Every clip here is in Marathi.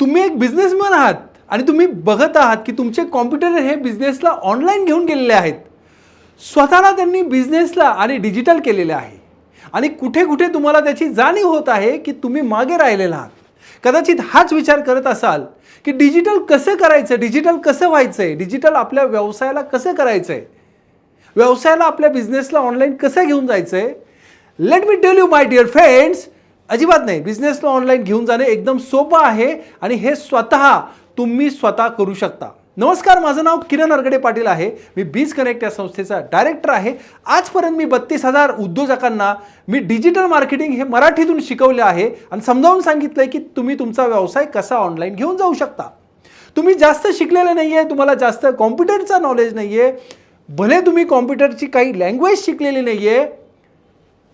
तुम्ही एक बिझनेसमॅन आहात आणि तुम्ही बघत आहात की तुमचे कॉम्प्युटर हे बिझनेसला ऑनलाईन घेऊन गेलेले आहेत. स्वतःला त्यांनी बिझनेसला आणि डिजिटल केलेले आहे. आणि कुठे कुठे तुम्हाला त्याची जाणीव होत आहे की तुम्ही मागे राहिलेला आहात. कदाचित हाच विचार करत असाल की डिजिटल कसं करायचं डिजिटल कसं व्हायचं आहे डिजिटल आपल्या व्यवसायाला कसं करायचं आहे व्यवसायाला आपल्या बिझनेसला ऑनलाईन कसं घेऊन जायचं आहे let me tell you my dear friends अजिबात नाही. बिझनेसला ऑनलाईन घेऊन जाणे एकदम सोपं आहे आणि हे स्वतः तुम्ही स्वतः करू शकता. नमस्कार माझं नाव किरण अरगडे पाटील आहे. मी बीज कनेक्ट या संस्थेचा डायरेक्टर आहे. आजपर्यंत मी बत्तीस हजार उद्योजकांना मी डिजिटल मार्केटिंग हे मराठीतून शिकवले आहे आणि समजावून सांगितलं आहे की तुम्ही तुमचा व्यवसाय कसा ऑनलाईन घेऊन जाऊ शकता. तुम्ही जास्त शिकलेले नाही आहे तुम्हाला जास्त कॉम्प्युटरचा नॉलेज नाही आहे भले तुम्ही कॉम्प्युटरची काही लँग्वेज शिकलेली नाही आहे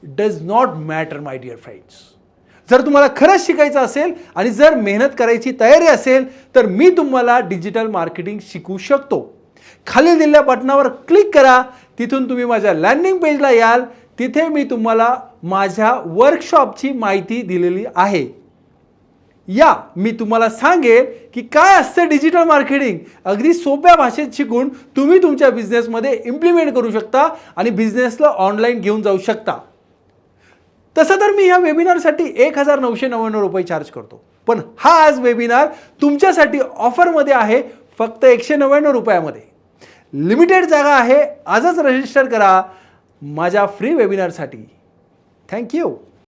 does not matter my dear friends जर तुम्हाला खरंच शिकायचं असेल आणि जर मेहनत करायची तयारी असेल तर मी तुम्हाला डिजिटल मार्केटिंग शिकू शकतो. खाली दिलेल्या बटनावर क्लिक करा तिथून तुम्ही माझ्या लँडिंग पेजला याल तिथे मी तुम्हाला माझ्या वर्कशॉपची माहिती दिलेली आहे. या मी तुम्हाला सांगेन की काय असतं डिजिटल मार्केटिंग अगदी सोप्या भाषेत शिकून तुम्ही तुमच्या बिझनेसमध्ये इम्प्लिमेंट करू शकता आणि बिझनेसला ऑनलाईन घेऊन जाऊ शकता. तसं तर मी ह्या वेबिनारसाठी एक हजार नऊशे नव्याण्णव रुपये चार्ज करतो. पण हा आज वेबिनार तुमच्यासाठी ऑफरमध्ये आहे फक्त एकशे नव्याण्णव रुपयामध्ये. लिमिटेड जागा आहे. आजच रजिस्टर करा माझ्या फ्री वेबिनारसाठी थँक्यू